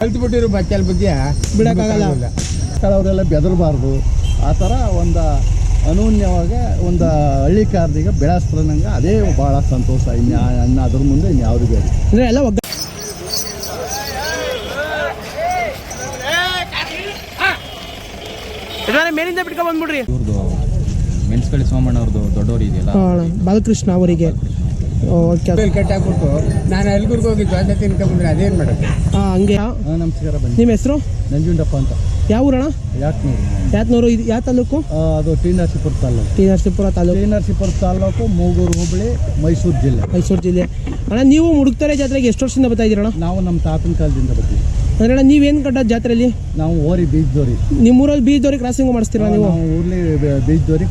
ಕಲ್ತ್ಬಿಟ್ಟಿರೋ ಬಚ್ಚಲ್ ಬಗ್ಗೆ ಬಿಡಕ್ಕಾಗಲ್ಲ. ಕೆಲವರೆಲ್ಲ ಬೆದರಬಾರ್ದು. ಆ ಥರ ಒಂದು ಅನೂನ್ಯವಾಗಿ ಒಂದು ಹಳ್ಳಿ ಕಾರ್ದಿಗೆ ಬೆಳೆಸ್ತಾರಂಗೆ ಅದೇ ಭಾಳ ಸಂತೋಷ. ಇನ್ನು ಅನ್ನ ಅದ್ರ ಮುಂದೆ ಇನ್ಯಾವುದು ಬೇರೆ ಅಂದರೆ ಎಲ್ಲ ಒಗ್ಗ ಮೇಲಿಂದ ಬಿಟ್ಕೊಂಡ್ ಬಂದ್ಬಿಡ್ರಿ. ಇವ್ರದ್ದು ಮೆಣಸ್ಕಳಿ ಸೋಮಣ್ಣ ಅವ್ರದ್ದು ದೊಡ್ಡವರು ಇದೆಯಲ್ಲ ಹಾ, ಬಾಲಕೃಷ್ಣ ಅವರಿಗೆ. ಓಕೆ. ಮೊಬೈಲ್ ಕಟ್ ಹಾಕ್ಬಿಟ್ಟು ನಾನು ಎಲ್ಗುರ್ಗೆ ಹೋಗಿ ದೋಸೆ ತಿನ್ಕೊಂಡ್ರೆ ಅದೇನು ಮಾಡೋದು? ಹಾಂ ಹಂಗೆ. ಹಾಂ ನಮಸ್ಕಾರ ಬನ್ನಿ. ನಿಮ್ಮ ಹೆಸರು? ನಂಜುಂಡಪ್ಪ ಅಂತ. ಯಾವ ಊರಣ ಯಾಕೆ ನೋಡಿ ಯಾತ್ನೂರು ಇದು ಯಾವ ತಾಲೂಕು? ಅದು ಟಿ ನರಸೀಪುರ ತಾಲೂಕು. ಟಿ ನರಸೀಪುರ ತಾಲೂಕು. ಟಿ ನರಸೀಪುರ ತಾಲೂಕು ಮೂಗೂರು ಹೋಬಳಿ ಮೈಸೂರು ಜಿಲ್ಲೆ. ಮೈಸೂರು ಜಿಲ್ಲೆ. ಅಣ್ಣ ನೀವು ಮುಡುಕ್ತಾರೆ ಜಾತ್ರೆಗೆ ಎಷ್ಟು ವರ್ಷದಿಂದ ಬರ್ತಾ ಇದ್ದೀರಣ್ಣ ನಾವು ನಮ್ಮ ತಾತನ ಕಾಲದಿಂದ ಬರ್ತೀವಿ. ಅಂದ್ರೆ ನೀವ್ ನೀವೇನು ಕಟ್ಟ ಜಾತ್ರೆಯಲ್ಲಿ ನಾವು ಓರಿ ಬೀಜದೋರಿ ನಿಮ್ಮ ಊರಲ್ಲಿ ದೋರಿ ಕ್ರಾಸಿಂಗ್ ಮಾಡಿಸ್ತೀರಾ ನೀವು ನಾವು? ಊರ್ಲಿ ದೋರಿ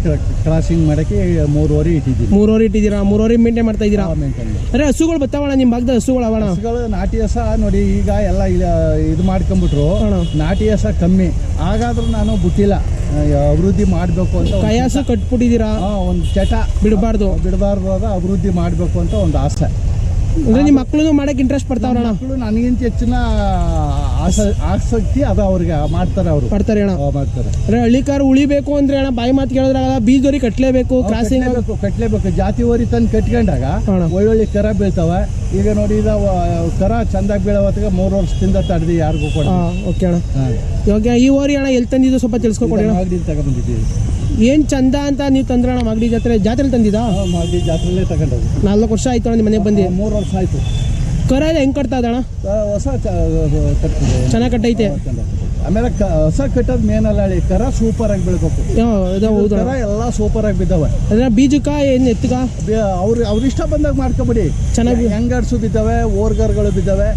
ಕ್ರಾಸಿಂಗ್ ಮಾಡಕ್ಕೆ ಮಾಡೋಕ್ಕೆ ಓರಿ ಇಟ್ಟಿದ್ದೀವಿ. ಮೂರುವರೆ ಇಟ್ಟಿದ್ದೀರಾ? ಮೂರುವರೆ ಮೇಂಟೈನ್ ಮಾಡ್ತಾ ಇದೀರಾ ಮೇಂಟೈನ್ ಅಂದ್ರೆ ಹಸುಗಳು ಬತ್ತಾವಣ ನಿಮ್ಮ ಭಾಗದ ಹಸುಗಳು ಅವಣ ಹಸುಗಳು ನಾಟಿ ಹಸ ನೋಡಿ ಈಗ ಎಲ್ಲ ಇದು ಮಾಡ್ಕೊಂಬಿಟ್ರು. ನಾಟಿ ಹಸ ಕಮ್ಮಿ. ಹಾಗಾದ್ರೂ ನಾನು ಬಿಟ್ಟಿಲ್ಲ. ಅಭಿವೃದ್ಧಿ ಮಾಡಬೇಕು ಅಂತ ಕೈಯಾಸ ಕಯಾಸು ಕಟ್ಬಿಟ್ಟಿದ್ದೀರಾ? ಒಂದು ಚಟ. ಬಿಡಬಾರ್ದು. ಬಿಡಬಾರ್ದು ಅದ ಅಭಿವೃದ್ಧಿ ಮಾಡಬೇಕು ಅಂತ ಒಂದು ಆಸೆ. ಅಂದ್ರೆ ನಿಮ್ಮ ಮಕ್ಕಳು ಮಾಡಕ್ಕೆ ಇಂಟ್ರೆಸ್ಟ್ ಪಡ್ತಾವ್ರಣ್ಣ ಮಕ್ಕಳು ನನಗಿಂತ ಹೆಚ್ಚಿನ ಆಸ- ಆಸಕ್ತಿ ಅದ ಅವ್ರಿಗೆ ಮಾಡ್ತಾರೆ ಅವರು. ಪಡ್ತಾರೆ ಅಣ್ಣ. ಮಾಡ್ತಾರೆ. ಅಂದ್ರೆ ಹಳ್ಳಿ ಕಾರು ಉಳಿಬೇಕು ಅಂದ್ರೆ ಅಣ್ಣ ಬಾಯಿ ಮಾತು ಕೇಳಿದ್ರಾಗ ಹೊರಿ ಕಟ್ಲೇಬೇಕು ಕ್ರಾಸಿಂಗ್ ಕಟ್ಲೇಬೇಕು ಜಾತಿ ಓರಿ ತಂದು ಕಟ್ಕೊಂಡಾಗ ಅಣ್ಣ. ಒಳ್ಳೊಳ್ಳೆ ಕರ ಬೀಳ್ತಾವ. ಈಗ ನೋಡಿ ಇದ ಕರ ಚಂದಾಗಿ ಬೀಳವತ್ತಾಗ ಮೂರು ವರ್ಷದಿಂದ ತಡೆದು ಯಾರಿಗೂ ಕೊಡ ಓಕೆ ಅಣ್ಣ. ಇವಾಗ ಈ ಓರಿ ಅಣ್ಣ ಎಲ್ಲಿ ತಂದಿದ್ದು ಸ್ವಲ್ಪ ತಿಳ್ಸ್ಕೊಕೊಡಿ ಅಣ್ಣ. ತಗೊಂಡ್ಬಂದಿದ್ದೀವಿ ಏನ್ ಚಂದ ಅಂತ ನೀವು ತಂದ್ರಣ್ಣ ಮಾಗಡಿ ಜಾತ್ರೆ? ಜಾತ್ರೆ ತಂದಿದ್ದಾ ಮಾಗಡಿ ಜಾತ್ರೆಲೇ ತಗೊಂಡೋದು ನಾಲ್ಕು ವರ್ಷ ಆಯ್ತು ನಿಮ್ಮ ಮನೆಗೆ ಬಂದು. ಮೂರು ವರ್ಷ ಆಯ್ತು. ಕರ ಎಲ್ಲ ಹೆಂಗ್ ಕಟ್ತಾ ಇದಣ್ಣ ಹೊಸ ಚೆನ್ನಾಗಿ ಕಟ್ಟೈತೆ. ಆಮೇಲೆ ಹೊಸ ಕಟ್ಟೋದು ಮೇನ್ ಹೇಳಿ ಕರ ಸೂಪರ್ ಆಗಿ ಹೌದು? ಕರ ಎಲ್ಲ ಸೂಪರ್ ಆಗಿ ಬಿದ್ದಾವೆ. ಅಂದ್ರೆ ಬೀಜಕ್ಕ ಏನ್ ಎತ್ತಕ ಅವ್ರ ಅವ್ರು ಇಷ್ಟ ಬಂದಾಗ ಮಾಡ್ಕೊಬಿಡಿ. ಚೆನ್ನಾಗಿ ಹೆಂಗಡ್ಸು ಬಿದ್ದಾವೆ ಓರ್ಗರ್ಗಳು ಬಿದ್ದಾವೆ.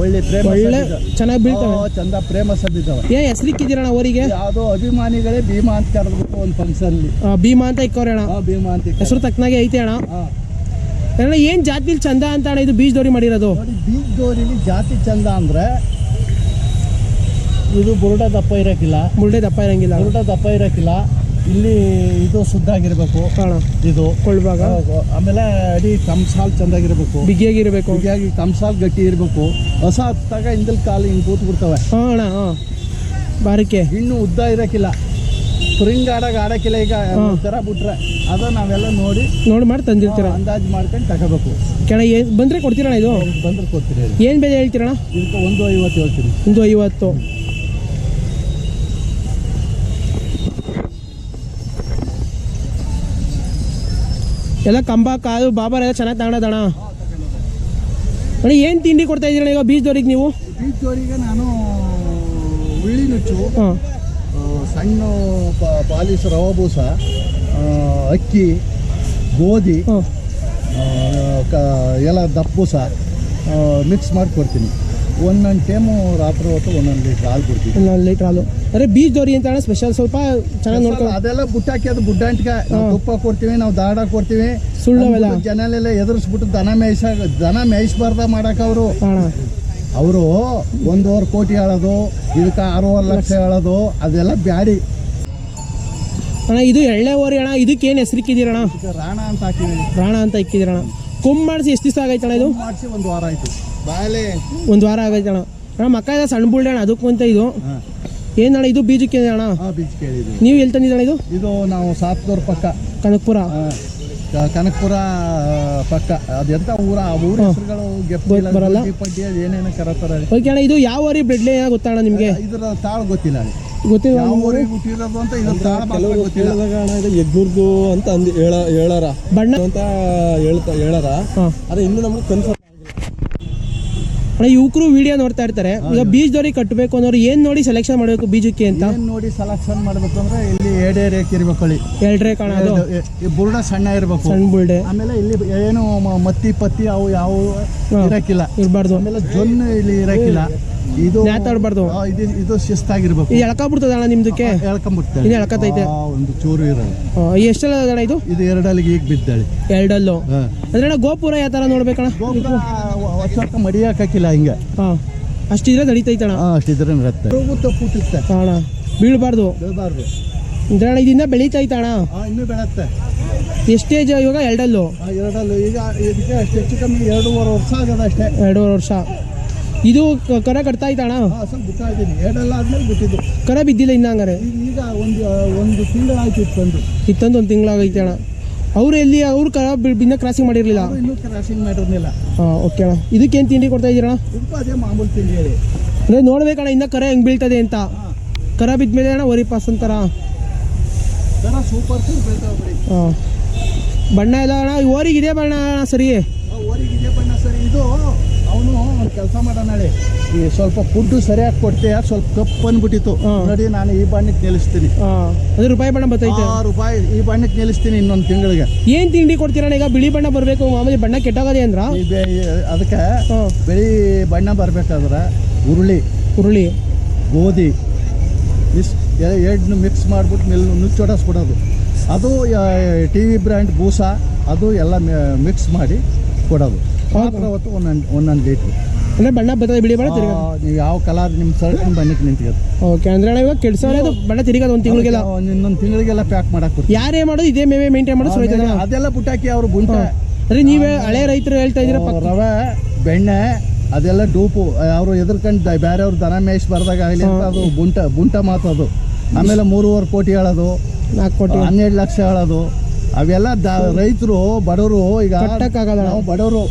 ಒಳ್ಳೆ ಪ್ರೇಮ ಒಳ್ಳೆ ಚೆನ್ನಾಗಿ ಬೀಳ್ತಾವೆ. ಚಂದ ಪ್ರೇಮ ಸದ್ದಿದ್ದಾವೆ ಏನ್ ಹೆಸರಿಕ್ಕಿದ್ದೀರಣ್ಣ ಅವರಿಗೆ? ಯಾವುದೋ ಅಭಿಮಾನಿಗಳೇ ಭೀಮಾ ಅಂತ ಕರೆದ್ಬಿಟ್ಟು ಒಂದು ಫಂಕ್ಷನ್ ಭೀಮಾ ಅಂತ ಇಕ್ಕವ್ರೆ ಅಣ್ಣ ಭೀಮಾ ಅಂತ ಹೆಸರು ತಕ್ಕನಾಗೆ ಐತೆ ಅಣ್ಣ. ಅಣ್ಣ ಏನ್ ಜಾತಿಲಿ ಚಂದ ಅಂತ ಅಣ್ಣ ಇದು ದೋರಿ ಮಾಡಿರೋದು? ಬೀಜ್ ಬೀಜದೋರಿಲಿ ಜಾತಿ ಚಂದ ಅಂದ್ರೆ ಇದು ಬುರುಡ ದಪ್ಪ ಇರೋಕ್ಕಿಲ್ಲ. ಮುಳ್ಳೆ ದಪ್ಪ ಇರಂಗಿಲ್ಲ. ಬುರುಡ ದಪ್ಪ ಇರೋಕ್ಕಿಲ್ಲ. ಇಲ್ಲಿ ಇದು ಶುದ್ಧ ಆಗಿರ್ಬೇಕು ಇದು. ಕೊಳ್ಬಾಗ ಆಮೇಲೆ ಅಡಿ ತಮ್ಸಾಲ್ ಚಂದಾಗಿರ್ಬೇಕು. ಬಿಗಿಯಾಗಿರ್ಬೇಕು. ಬಿಗಿಯಾಗಿ ತಮ್ಸಾಲ್ ಗಟ್ಟಿ ಇರಬೇಕು. ಹೊಸ ಹತ್ತಾಗ ಹಿಂದಲ್ ಕಾಲು ಹಿಂಗೆ ಕೂತ್ ಬಿಡ್ತವೆ ಬಾರಿಕೆ ಅಣ್ಣ ಹಾ. ಬಾರಕ್ಕೆ ಇನ್ನು ಉದ್ದ ಇರಕ್ಕಿಲ್ಲ ಸ್ಪ್ರಿಂಗ್ ಆಡಾಗ ಆಡಕ್ಕಿಲ್ಲ ಈಗ ಥರ ಬಿಟ್ರೆ. ಅದ ನಾವೆಲ್ಲ ನೋಡಿ ನೋಡಿ ಮಾಡಿ ತಂದಿರ್ತೀರ. ಅಂದಾಜು ಮಾಡ್ಕೊಂಡು ತಗೋಬೇಕು. ಕೆಳ ಏನ್ ಬಂದ್ರೆ ಕೊಡ್ತೀರಣ್ಣ ಇದು? ಬಂದ್ರೆ ಕೊಡ್ತೀರಿ. ಏನ್ ಬೆಲೆ ಹೇಳ್ತೀರಣ್ಣ? ಇದಕ್ಕೆ ಒಂದು ಐವತ್ತು ಹೇಳ್ತೀರಿ ಒಂದು ಐವತ್ತು. ಎಲ್ಲ ಕಂಬ ಕಾದು ಬಾಬರ್ ಎಲ್ಲ ಚೆನ್ನಾಗಿ ತಗೊಂಡದಣ ಅಣ್ಣ ಏನು ತಿಂಡಿ ಕೊಡ್ತಾ ಇದ್ದೀರಣ್ಣ ಈಗ ಬೀಜದವ್ರಿಗೆ ನೀವು? ಬೀಚೋರಿಗೆ ನಾನು ಉಳ್ಳಿ ನುಚ್ಚು ಹಾಂ. ಸಣ್ಣ ಪಾಲಿಸ್ ರವಾ ಬೂಸ ಅಕ್ಕಿ ಗೋಧಿ ಎಲ್ಲ ದಪ್ಪೂಸ ಮಿಕ್ಸ್ ಮಾಡಿ ಕೊಡ್ತೀನಿ ಒಂದೊಂದು ಟೈಮು ರಾತ್ರಿ ಹೊತ್ತು ಒಂದೊಂದು ಲೀಟ್ರ್ ಹಾಲು ಕೊಡ್ತೀವಿ. ಒಂದೊಂದು ಲೀಟ್ರ್ ಹಾಲು. ಅಂದರೆ ದೋರಿ ಅಂತ ಹೇಳಿ ಸ್ಪೆಷಲ್ ಸ್ವಲ್ಪ ಚೆನ್ನಾಗಿ ನೋಡ್ಕೊ ಅದೆಲ್ಲ ಬುಟ್ಟಾಕಿ ಅದು ಬುಡ್ಡಂಟ್ಕ ನಾವು ತುಪ್ಪ ಕೊಡ್ತೀವಿ ನಾವು ದಾಡ ಕೊಡ್ತೀವಿ. ಸುಳ್ಳು ಜನಲೆಲ್ಲ ಎದುರಿಸ್ಬಿಟ್ಟು ದನ ಮೇಯ್ಸ ದನ ಮೇಯಿಸ್ಬಾರ್ದ ಮಾಡಕ್ಕೆ ಅವರು. ಅಣ್ಣ ಅವರು ಒಂದೂವರೆ ಕೋಟಿ ಹೇಳೋದು ಇದಕ್ಕೆ ಆರೂವರೆ ಲಕ್ಷ ಹೇಳೋದು ಅದೆಲ್ಲ ಬ್ಯಾಡಿ. ಅಣ್ಣ ಇದು ಎಳ್ಳೆ ಓರಿ ಅಣ್ಣ ಇದಕ್ಕೇನು ಹೆಸರಿಕ್ಕಿದ್ದೀರಣ್ಣ ರಾಣ ಅಂತ ಹಾಕಿದ್ದೀವಿ ರಾಣ ಅಂತ ಇಕ್ಕಿದ್ದೀರಣ್ಣ ಕೊಂಬ್ ಮಾಡಿಸಿ ಎಷ್ಟು ದಿವಸ ಆಗೈತಣ್ಣ ಇದು? ಮಾಡಿಸಿ ಒಂದು ವಾರ ಆಯ್ತು. ಒಂದು ವಾರ ಆಗೈತೆ ಅಣ್ಣ. ಮಕ್ಕ ಇದೆ ಸಣ್ಣ ಬುಳ್ಳೆ ಅಣ್ಣ ಅದಕ್ಕೂ ಅಂತ ಇದು. ಏನಣ್ಣ ಇದು ಬೀಜಕ್ಕೆ ಅಣ್ಣ ನೀವು ಎಲ್ಲಿ ತಂದಿದ್ದಣ್ಣ ಇದು? ಇದು ನಾವು ಸಾತ್ನೂರು ಪಕ್ಕ. ಕನಕಪುರ. ಕನಕಪುರ ಪಕ್ಕ. ಅದೆಂತ ಊರ ಆ ಊರ ಹೆಸರುಗಳು ಬರಲ್ಲ. ಪಡ್ಡಿ ಅದು ಏನೇನೋ ಕರತಾರೆ ಓಕೆ ಅಣ್ಣ ಇದು ಯಾವ ಊರಿ ಬ್ರೆಡ್ಲೆ ಗೊತ್ತಾಣ ನಿಮಗೆ? ಇದರ ತಾಳು ಗೊತ್ತಿಲ್ಲ. ಗೊತ್ತಿಲ್ಲ ಯಾವ ಊರಿಗೆ ಹುಟ್ಟಿರೋದು ಅಂತ ಇದ್ರ ತಾಳ ಗೊತ್ತಿಲ್ಲ. ಇದು ಅಂತ ಅಂದ್ ಹೇಳ ಹೇಳಾರ. ಬಣ್ಣ ಅಂತ ಹೇಳ್ತಾ ಹೇಳಾರ. ಅದೇ ಇನ್ನು ನಮ್ಗೆ ಕನ್ಫರ್ಮ್ ಅಣ್ಣ ಯುವಕರು ವಿಡಿಯೋ ನೋಡ್ತಾ ಇರ್ತಾರೆ. ಈಗ ಬೀಜದವ್ರಿಗೆ ಕಟ್ಟಬೇಕು ಅನ್ನೋರು ಏನು ನೋಡಿ ಸೆಲೆಕ್ಷನ್ ಮಾಡಬೇಕು ಬೀಜಕ್ಕೆ ಅಂತ? ಏನ್ ನೋಡಿ ಸೆಲೆಕ್ಷನ್ ಮಾಡ್ಬೇಕು ಅಂದ್ರೆ ಇಲ್ಲಿ ಎರಡೇ ರೇಖೆ ಇರ್ಬೇಕು ಅಲ್ಲಿ. ಎಲ್ಡ್ರೆ ಕಾಣ ಬುರ್ಡ ಈ ಬುರುಡ ಸಣ್ಣ ಇರ್ಬೇಕು. ಸಣ್ಣ ಬುಲ್ಡೆ ಆಮೇಲೆ ಇಲ್ಲಿ ಏನು ಮತ್ತಿ ಪತ್ತಿ ಅವು ಯಾವ ಇರಕ್ಕಿಲ್ಲ ಇರಬಾರ್ದು. ಆಮೇಲೆ ಜೊನ್ನು ಇಲ್ಲಿ ಇರಕ್ಕಿಲ್ಲ ಇದು ನೇತಾಡ್ಬಾರ್ದು ಆ, ಇದು ಇದು ಶಿಸ್ತಾಗಿರ್ಬೇಕು. ಇದು ಎಳ್ಕೊಬಿಡ್ತದ ಅಣ್ಣ ನಿಮ್ದಕ್ಕೆ? ಎಳ್ಕೊಂಬಿಡ್ತಾಳೆ ಇದು ಎಳ್ಕತೈತೆ. ಆ, ಒಂದು ಚೂರು ಇರಲ್ಲ. ಆ, ಎಷ್ಟೆಲ್ಲ ಅಣ್ಣ ಇದು? ಇದು ಎರಡಲ್ಲಿಗೆ ಈಗ ಬಿದ್ದಾಳೆ. ಎರಡಲ್ಲು? ಹಾ. ಅಂದ್ರೆ ಅಣ್ಣ ಗೋಪುರ ಯಾವ ಥರ ನೋಡ್ಬೇಕಣ್ಣ? ಗೋಪುರ ವರ್ಷ ಮಡಿಯಾಕಿಲ್ಲ ಹಿಂಗೆ. ಹಾಂ. ಅಷ್ಟಿದ್ರೆ ನಡೀತೈತಣ್ಣ. ಹಾ ಅಷ್ಟಿದ್ರೆ ನಡತ್ತೆ. ತಪ್ಪುತ್ತೆ ಅಣ್ಣ. ಬೀಳ್ಬಾರ್ದು. ಬೀಳಬಾರ್ದು. ಅಂದ್ರೆ ಅಣ್ಣ ಇದನ್ನ ಬೆಳೀತೈತಣ್ಣ. ಹಾ ಇನ್ನೂ ಬೆಳತ್ತೆ. ಎಷ್ಟೇಜ್ ಇವಾಗ? ಎರಡಲ್ಲು? ಆ, ಎರಡಲ್ಲೂ. ಈಗ ಇದಕ್ಕೆ ಅಷ್ಟು ಹೆಚ್ಚು ಕಮ್ಮಿ ಎರಡೂವರೆ ವರ್ಷ ಆಗದ ಅಷ್ಟೇ. ಎರಡೂವರೆ ವರ್ಷ. ಇದು ಕರ ಕಟ್ತಾ ಇತ್ತಣ್ಣ ಹಾಂ ಸ್ವಲ್ಪ ಬಿಡ್ತಾ ಇದ್ದೀನಿ. ಎರಡೆಲ್ಲ ಆದ್ಮೇಲೆ ಬಿಟ್ಟಿದ್ದು. ಕರ ಬಿದ್ದಿಲ್ಲ ಇನ್ನ ಹಂಗಾರೆ? ಈಗ ಈಗ ಒಂದು ಒಂದು ತಿಂಗಳಾಯ್ತು ಇತ್ತಂದು ಒಂದು ತಿಂಗಳಾಗೈತೆ ಅಣ್ಣ ಅವ್ರು ಎಲ್ಲಿ ಅವ್ರು ಕರ ಬಿನ್ನ ಕ್ರಾಸಿಂಗ್ ಮಾಡಿರಲಿಲ್ಲ? ಇನ್ನೂ ಕ್ರಾಸಿಂಗ್ ಮಾಡಿರ್ಲಿಲ್ಲ. ಹಾಂ ಓಕೆ ಅಣ್ಣ. ಇದಕ್ಕೇನು ತಿಂಡಿ ಕೊಡ್ತಾ ಇದ್ದೀರಣ್ಣ? ಇದಕ್ಕೂ ಅದೇ ಮಾಮೂಲು ತಿಂಡಿ ಹೇಳಿ. ಅಂದರೆ ನೋಡ್ಬೇಕಣ್ಣ ಇನ್ನ ಕರ ಹೆಂಗೆ ಬೀಳ್ತದೆ ಅಂತ. ಕರ ಬಿದ್ದ ಮೇಲೆ ಅಣ್ಣ ಓರಿ ಪಾಸ್ ಅಂತಾರ. ಸೂಪರ್ ಹಾಂ. ಬಣ್ಣ ಎಲ್ಲ ಅಣ್ಣ ಓರಿಗೆ ಇದೆ ಬಣ್ಣ ಸರಿ? ಓರಿಗೆ ಇದೆ ಬಣ್ಣ ಸರಿ. ಇದು ಅವನು ಒಂದು ಕೆಲಸ ಮಾಡೋಣ ಹೇಳಿ. ಈ ಸ್ವಲ್ಪ ಫುಡ್ಡು ಸರಿಯಾಗಿ ಕೊಡ್ತೀಯ? ಸ್ವಲ್ಪ ಕಪ್ಪು ಬಂದ್ಬಿಟ್ಟಿತ್ತು. ಹಾ. ನೋಡಿ ನಾನು ಈ ಬಣ್ಣಕ್ಕೆ ನಿಲ್ಲಿಸ್ತೀನಿ. ಹಾಂ. ಅದೇ ರೂಪಾಯಿ ಬಣ್ಣ ಬರ್ತೈತೆ ಆರು ರೂಪಾಯಿ ಈ ಬಣ್ಣಕ್ಕೆ ನಿಲ್ಲಿಸ್ತೀನಿ ಇನ್ನೊಂದು ತಿಂಗಳಿಗೆ. ಏನು ತಿಂಡಿ ಕೊಡ್ತೀರಾ ಈಗ ಬಿಳಿ ಬಣ್ಣ ಬರಬೇಕು ಮಾಮೂಲಿ ಬಣ್ಣ ಕೆಟ್ಟೋಗದೆ ಅಂದ್ರ? ಈ ಬೆ- ಅದಕ್ಕೆ ಹಾಂ. ಬಿಳಿ ಬಣ್ಣ ಬರಬೇಕಾದ್ರೆ ಉರುಳಿ ಹುರುಳಿ ಗೋಧಿ ಮಿಸ್ ಎರಡನ್ನು ಮಿಕ್ಸ್ ಮಾಡಿಬಿಟ್ಟು ಮಿಲ್ ನುಚ್ಚೊಡಿಸ್ಬಿಡೋದು. ಅದು ಟಿ ವಿ ಬ್ರ್ಯಾಂಡ್ ಬೂಸಾ ಅದು ಎಲ್ಲ ಮಿಕ್ಸ್ ಮಾಡಿ ಕೊಡೋದು. ಮಾತ್ರ ಹೊತ್ತು ಒಂದೊಂದು ಒಂದೊಂದು ಲೀಟ್ರು ಅಂದರೆ ಬಣ್ಣ ಬರ್ತದೆ ಬಿಳಿ ಬಣ್ಣ ತಿರ್ಗ. ನೀವು ಯಾವ ಕಲರ್ ನಿಮ್ಮ ಸರ್ಟಿನ ಬಣ್ಣಕ್ಕೆ ನಿಂತ್ಕೋದು ಓಕೆ ಅಂದ್ರೆ ಅಣ್ಣ ಇವಾಗ ಕೆಡ್ಸೋರೆ ಅದು ಬಣ್ಣ ತಿರ್ಗದ ಒಂದು ತಿಂಗಳಿಗೆಲ್ಲ. ಇನ್ನೊಂದು ತಿಂಗಳಿಗೆಲ್ಲ ಪ್ಯಾಕ್ ಮಾಡಕ್ಕೆ ಯಾರೇ ಮಾಡೋದು ಇದೇ ಮೇವೆ ಮೇಂಟೈನ್ ಮಾಡೋದು ಆಮೇಲೆ ಅದೆಲ್ಲ ಪುಟ್ಟಾಕಿ ಅವರು ಗುಂಟ. ಸರಿ ನೀವೇ ಹಳೆ ರೈತರು ಹೇಳ್ತಾ ಇದ್ದೀರ ರವೆ ಬೆಣ್ಣೆ ಅದೆಲ್ಲ ಡೂಪು ಅವರು ಎದುರ್ಕೊಂಡು ಬೇರೆಯವ್ರು ದನ ಮೇಯಿಸ್ಬಾರ್ದಾಗ ಆಗಲಿ ಅಂತ ಅದು ಬುಂಟ ಬುಂಟ ಅದು. ಆಮೇಲೆ ಮೂರುವರೆ ಕೋಟಿ ಹೇಳೋದು. ನಾಲ್ಕು ಕೋಟಿ. ಹನ್ನೆರಡು ಲಕ್ಷ ಹೇಳೋದು. ಅವೆಲ್ಲ ದ ರೈತರು ಬಡವರು ಈಗ. ನಾವು ಬಡವರು.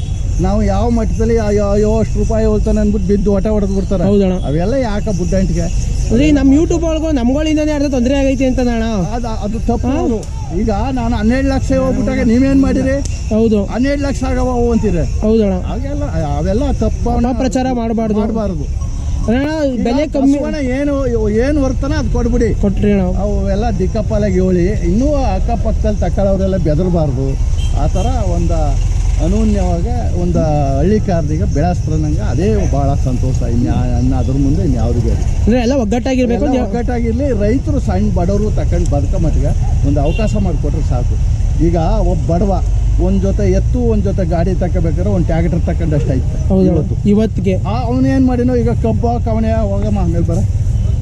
ನಾವು ಯಾವ ಮಟ್ಟದಲ್ಲಿ ಅಯ್ಯೋ ಅಷ್ಟು ರೂಪಾಯಿ ಹೋಗ್ತಾನೆ ಅಂದ್ಬಿಟ್ಟು ಬಿದ್ದು ಹೊಟ ಹೊಡೆದು ಬಿಡ್ತಾರೆ. ಹೌದಣ್ಣ. ಅವೆಲ್ಲ ಯಾಕೆ ಬುಡ್ಡಂಟಿಗೆ ಅಂದ್ರೆ ನಮ್ಮ ಯೂಟ್ಯೂಬ್ ಒಳಗೂ ನಮ್ಗಳಿಂದಾನೇ ಅರ್ಧ ತೊಂದರೆ ಆಗೈತಿ ಅಂತ ಅಣ್ಣ. ಅದು ಅದು ತಪ್ಪು. ಈಗ ನಾನು ಹನ್ನೆರಡು ಲಕ್ಷ ಹೋಗ್ಬಿಟ್ಟಾಗ ನೀವೇನು ಮಾಡಿರಿ? ಹೌದು. ಹನ್ನೆರಡು ಲಕ್ಷ ಆಗವ ಅಂತೀರಿ? ಹೌದಣ್ಣ. ಹಾಗೆಲ್ಲ ಅವೆಲ್ಲ ತಪ್ಪು ಪ್ರಚಾರ ಮಾಡಬಾರ್ದು. ಮಾಡಬಾರ್ದು. ಅಣ್ಣ ಬೆಲೆ ಕಮ್ಮಿ ಏನು ಏನು ವರ್ತನ ಅದು ಕೊಡ್ಬಿಡಿ. ಕೊಟ್ರಿ ಅಣ್ಣ. ಅವೆಲ್ಲ ದಿಕ್ಕಪ್ಪಲಾಗಿ ಹೇಳಿ ಇನ್ನೂ ಅಕ್ಕಪಕ್ಕದಲ್ಲಿ ತಕ್ಕಳವರೆಲ್ಲ ಬೆದರಬಾರ್ದು. ಆ ಥರ ಒಂದು ಅನೂನ್ಯವಾಗಿ ಒಂದು ಹಳ್ಳಿ ಕಾರ್ದಿಗೆ ಬೆಳೆಸ್ತಾರಂಗೆ ಅದೇ ಭಾಳ ಸಂತೋಷ. ಇನ್ನು ಅನ್ನ ಅದ್ರ ಮುಂದೆ ಇನ್ಯಾವುದಿಗೆ ಅಂದ್ರೆ ಎಲ್ಲ ಒಗ್ಗಟ್ಟಾಗಿರ್ಬೇಕು ಒಗ್ಗಟ್ಟಾಗಿರಲಿ ರೈತರು ಸಣ್ಣ ಬಡವರು ತಕೊಂಡು ಬದುಕೋ ಮಟ್ಟಿಗೆ ಒಂದು ಅವಕಾಶ ಮಾಡಿಕೊಟ್ರೆ ಸಾಕು. ಈಗ ಒಬ್ಬ ಬಡವ ಒಂದು ಜೊತೆ ಎತ್ತು ಒಂದು ಜೊತೆ ಗಾಡಿ ತಗೋಬೇಕಾದ್ರೆ ಒಂದು ಟ್ಯಾಕ್ಟರ್ ತಗೊಂಡಷ್ಟು ಐತೆ. ಹೌದು ಇವತ್ತು. ಇವತ್ತಿಗೆ. ಅವನು ಏನು ಮಾಡಿನೋ ಈಗ ಕಬ್ಬ ಕವಣೆ ಹೋಗಮ್ಮ ಆಮೇಲೆ ಬರ.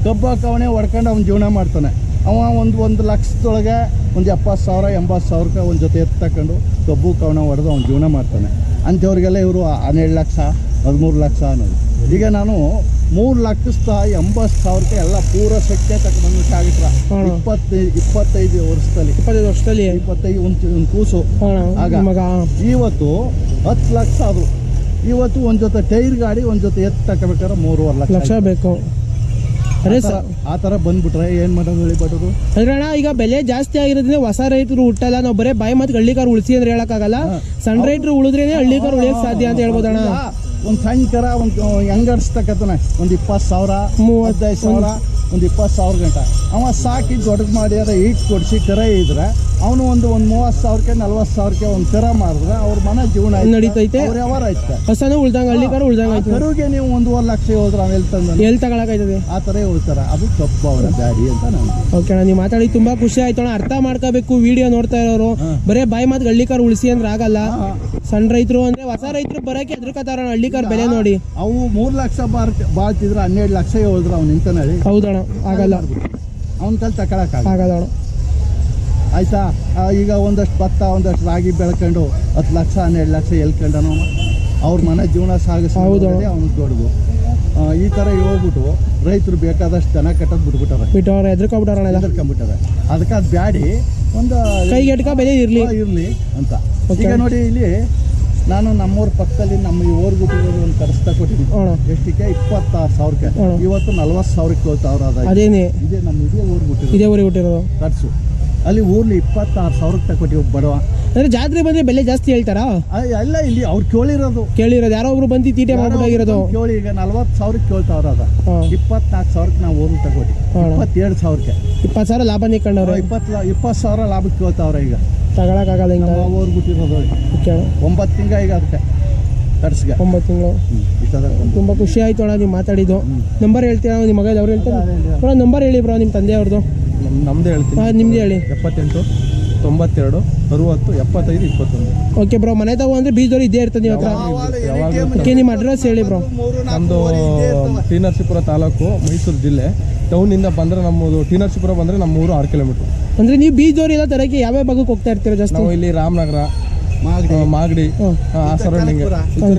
ಕಬ್ಬ ಕವಣೆ ಹೊಡ್ಕೊಂಡು ಅವ್ನು ಜೀವನ ಮಾಡ್ತಾನೆ. ಅವ ಒಂದು ಒಂದು ಲಕ್ಷದೊಳಗೆ ಒಂದು ಎಪ್ಪತ್ತು ಸಾವಿರ ಎಂಬತ್ತು ಸಾವಿರಕ್ಕೆ ಒಂದು ಜೊತೆ ಎತ್ತು ತಗೊಂಡು ಕಬ್ಬು ಕವನ ಹೊಡೆದು ಅವ್ನು ಜೀವನ ಮಾಡ್ತಾನೆ. ಅಂಥವ್ರಿಗೆಲ್ಲ ಇವರು ಹನ್ನೆರಡು ಲಕ್ಷ ಹದಿಮೂರು ಲಕ್ಷ ಅನ್ನೋದು. ಈಗ ನಾನು ಮೂರು ಲಕ್ಷದ ಎಂಬತ್ತು ಸಾವಿರಕ್ಕೆ ಎಲ್ಲ ಪೂರ ಸೆಕ್ಕೆ ತಗೊಂಡು ಹ್ಮ್. ಇಪ್ಪತ್ತೈದು ಇಪ್ಪತ್ತೈದು ವರ್ಷದಲ್ಲಿ. ಇಪ್ಪತ್ತೈದು ವರ್ಷದಲ್ಲಿ? ಇಪ್ಪತ್ತೈದು ಒಂದು ಒಂದು ಕೂಸು. ಆಗ. ಮಗ. ಇವತ್ತು ಹತ್ತು ಲಕ್ಷ ಆದರು. ಇವತ್ತು ಒಂದು ಜೊತೆ ಟೈರ್ ಗಾಡಿ ಒಂದು ಜೊತೆ ಎತ್ತು ತಗೋಬೇಕಾದ್ರೆ ಮೂರುವರೆ ಲಕ್ಷ ಬೇಕು. ಅದೇ ಸ ಆ ಥರ ಬಂದ್ಬಿಟ್ರೆ ಏನು ಮಾಡೋದು ಹೇಳಿ ಬಡವರು ಈಗ ಬೆಲೆ ಜಾಸ್ತಿ ಆಗಿರೋದ್ರಿಂದ ಹೊಸ ರೈತರು ಹುಟ್ಟಲ್ಲ ನಾವು ಬರೇ ಬಾಯಿ ಮತ್ತೆ ಹಳ್ಳಿಕಾರ ಉಳಿಸಿ ಅಂದ್ರೆ ಹೇಳಕ್ಕಾಗಲ್ಲ. ಸಣ್ಣ ರೈತರು ಉಳಿದ್ರೇನೆ ಹಳ್ಳಿಕಾರ ಉಳಿಯಕ್ ಸಾಧ್ಯ ಅಂತ ಹೇಳ್ಬೋದಣ್ಣ. ಒಂದು ಸಣ್ಣ ಕರ ಒಂದು ಹೆಂಗಡಿಸ್ತಕ್ಕನ ಒಂದು ಇಪ್ಪತ್ತು ಸಾವಿರ ಮೂವತ್ತೈದು ಸಾವಿರ ಒಂದು ಇಪ್ಪತ್ತು ಸಾವಿರ ಗಂಟ. ಅವ ಸಾಕಿ ದೊಡ್ಡದು ಮಾಡಿ ಅದ ಈಟ್ ಕೊಡಿಸಿ ಕರ ಇದ್ರೆ ಅವನು ಒಂದು ಒಂದು ಮೂವತ್ತು ಸಾವಿರಕ್ಕೆ ನಲ್ವತ್ತು ಸಾವಿರಕ್ಕೆ ಒಂದು ಕರ ಮಾಡಿದ್ರೆ ಅವ್ರ ಮನೆ ಜೀವನ ನಡೀತೈತೆ. ಅವ್ರ ವ್ಯವಹಾರ ಐತೆ ಹೊಸನೂ ಉಳ್ದಂಗ ಕರುಗೆ ನೀವು ಒಂದೂವರೆ ಲಕ್ಷ ಹೋದ್ರೆ ಆಮೇಲೆ ತಂದ ಎಲ್ಲಿ ತಗೊಳಕಾಯ್ತದೆ ಆ ಥರ ಹೇಳ್ತಾರೆ. ಅದು ತಪ್ಪು ಅವರ ಗಾಡಿ ಅಂತ ನಾನು ಓಕೆ ಅಣ್ಣ ನೀವು ಮಾತಾಡಿ ತುಂಬಾ ಖುಷಿ ಆಯ್ತು ಅಣ್ಣ ಅರ್ಥ ಮಾಡ್ಕೋಬೇಕು ವಿಡಿಯೋ ನೋಡ್ತಾ ಇರೋರು. ಬರೇ ಬಾಯಿ ಮಾತು ಹಳ್ಳಿಕಾರ ಉಳಿಸಿ ಅಂದ್ರೆ ಆಗಲ್ಲ. ಸಣ್ಣ ರೈತರು ಅಂದ್ರೆ ಹೊಸ ರೈತರು ಬರಕ್ಕೆ ಹಳ್ಳಿ ಹಳ್ಳಿಕಾರ್ ಬೆಲೆ ನೋಡಿ. ಅವು ಮೂರು ಲಕ್ಷ ಬಾರ್ ಬಾಳ್ತಿದ್ರೆ ಹನ್ನೆರಡು ಲಕ್ಷ ಹೋದ್ರ ಅವ್ನು ನಿಂತಾನೆ ಹೇಳಿ ಹೌದಣ್ಣ ಆಗಲ್ಲ. ಅವ್ನ ಕಲ್ ತಗೊಳಕ್ಕಾಗ ಆಗಲ್ಲ ಆಯ್ತಾ? ಈಗ ಒಂದಷ್ಟು ಭತ್ತ ಒಂದಷ್ಟು ರಾಗಿ ಬೆಳ್ಕೊಂಡು ಹತ್ತು ಲಕ್ಷ ಹನ್ನೆರಡು ಲಕ್ಷ ಎಲ್ಕೊಂಡನು ಅವ್ರ ಮನೆ ಜೀವನ ಹೌದು. ಸಾಗಿಸೋದೇ ಅವ್ನಿಗೆ ದೊಡ್ಡದು. ಈ ಥರ ಹೇಳ್ಬಿಟ್ಟು ರೈತರು ಬೇಕಾದಷ್ಟು ದನ ಕಟ್ಟೋದು ಬಿಟ್ಬಿಟ್ಟಾರೆ ಬಿಟ್ಟು ಅವ್ರು ಎದ್ರಕೊಬಿಟ್ಟಾರ ಅಣ್ಣ ಎಲ್ಲ. ಹೆದರ್ಕೊಂಬಿಟ್ಟಾರೆ ಅದಕ್ಕೆ ಅದು ಬ್ಯಾಡಿ ಒಂದು ಕೈಗೆ ಎಟ್ಕ ಬೆಲೆ ಇರ್ಲಿ. ಇರಲಿ ಅಂತ. ಈಗ ನೋಡಿ ಇಲ್ಲಿ ನಾನು ನಮ್ಮೂರ ಪಕ್ಕದಲ್ಲಿ ನಮ್ಮ ಈ ಬಿಟ್ಟಿರೋದು ಒಂದು ಕರೆಸ್ತಾ ಕೊಟ್ಟಿದ್ದೀನಿ. ಎಷ್ಟಕ್ಕೆ? ಇಪ್ಪತ್ತಾರು ಸಾವಿರಕ್ಕೆ. ಇವತ್ತು ನಲ್ವತ್ತು ಸಾವಿರಕ್ಕೆ ಹೋಗ್ತಾವ್ರ ಅದೇನೆ? ಇದೇ ನಮ್ಮ ಇದೇ ಊರ್ಗುಟ್ಟಿರೋದು ಇದೇ ಊರಿಗೆ ಹುಟ್ಟಿರೋದು. ಖರ್ಚು ಅಲ್ಲಿ ಊರ್ಲಿ ಇಪ್ಪತ್ತಾರು ಸಾವಿರಕ್ಕೆ ತಗೊಟ್ಟಿವಿ ಬಡವ. ಅಂದ್ರೆ ಜಾತ್ರೆ ಬಂದ್ರೆ ಬೆಲೆ ಜಾಸ್ತಿ ಹೇಳ್ತಾರಾ? ಅಲ್ಲ ಎಲ್ಲ ಇಲ್ಲಿ ಅವ್ರು ಕೇಳಿರೋದು. ಕೇಳಿರೋದು ಯಾರೋ ಒಬ್ರು ಬಂದು ತೀಟೆ ಮಾಡ್ಬಿಟ್ಟಾಗಿರೋದು ಕೇಳಿ ಈಗ ನಲ್ವತ್ತು ಸಾವಿರಕ್ಕೆ ಕೇಳ್ತಾವ್ರ ಅದ. ಇಪ್ಪತ್ನಾಲ್ಕು ಸಾವಿರಕ್ಕೆ ನಾವು ಊರು ತಗೊಟ್ಟಿ ಇಪ್ಪತ್ತೆರಡು ಇಪ್ಪತ್ತೇಳು ಸಾವಿರಕ್ಕೆ. ಇಪ್ಪತ್ತು ಸಾವಿರ ಲಾಭ ನೀಕೊಂಡವ್ರು ಇಪ್ಪತ್ತು ಇಪ್ಪತ್ತು ಸಾವಿರ ಲಾಭಕ್ಕೆ ಕೇಳ್ತಾವ್ರ ಈಗ. ತಗೊಳಕ್ಕಾಗಲ್ಲ ಹಿಂಗ ಓರ್ ಬಿಟ್ಟಿರೋದು ಒಂಬತ್ತು ತಿಂಗಳ ಈಗ ಅದಕ್ಕೆ. ಖರ್ಚಿಗೆ ಒಂಬತ್ತು ತಿಂಗಳು. ತುಂಬ ಖುಷಿ ಆಯ್ತು ಅಣ್ಣ ನೀವು ಮಾತಾಡಿದ್ದು. ನಂಬರ್ ಹೇಳ್ತೀರಾ ನಿಮ್ಮ ಮಗ ಅವ್ರು ಹೇಳ್ತಾರೆ ಬ್ರೋ ನಂಬರ್ ಹೇಳಿ ಬ್ರೋ ನಿಮ್ಮ ತಂದೆ ಅವ್ರದ್ದು ನಮ್ ನಮ್ದೇ ಹೇಳ್ತೀನಿ. ಹಾಂ ನಿಮ್ದು ಹೇಳಿ. ಎಪ್ಪತ್ತೆಂಟು ತೊಂಬತ್ತೆರಡು ಅರುವತ್ತು ಎಪ್ಪತ್ತೈದು ಇಪ್ಪತ್ತೊಂದು. ಓಕೆ ಬ್ರೋ ಮನೆ ತಗೋ ಅಂದ್ರೆ ಬೀಜದವ್ರು ಇದ್ದೇ ಇರ್ತದೆ ನೀವು ಹತ್ರ. ಓಕೆ ನಿಮ್ಮ ಅಡ್ರೆಸ್ ಹೇಳಿ ಬ್ರೋ. ನಮ್ಮದು ಟಿ ನರಸೀಪುರ ತಾಲೂಕು ಮೈಸೂರು ಜಿಲ್ಲೆ. ಟೌನಿಂದ ಬಂದ್ರೆ ನಮ್ಮದು ಟಿ ನರಸೀಪುರ ಬಂದರೆ ನಮ್ಮ ಊರು ಆರು ಕಿಲೋಮೀಟ್ರ್. ಅಂದ್ರೆ ನೀವು ಬೀಜದವ್ರು ಎಲ್ಲ ತರಕ್ಕೆ ಯಾವ ಭಾಗಕ್ಕೆ ಹೋಗ್ತಾ ಇರ್ತೀರ ಜಾಸ್ತಿ? ನಾವು ಇಲ್ಲಿ ರಾಮನಗರ ಮಾಗಡಿ. ಆ ಸರೌಂಡಿಂಗ್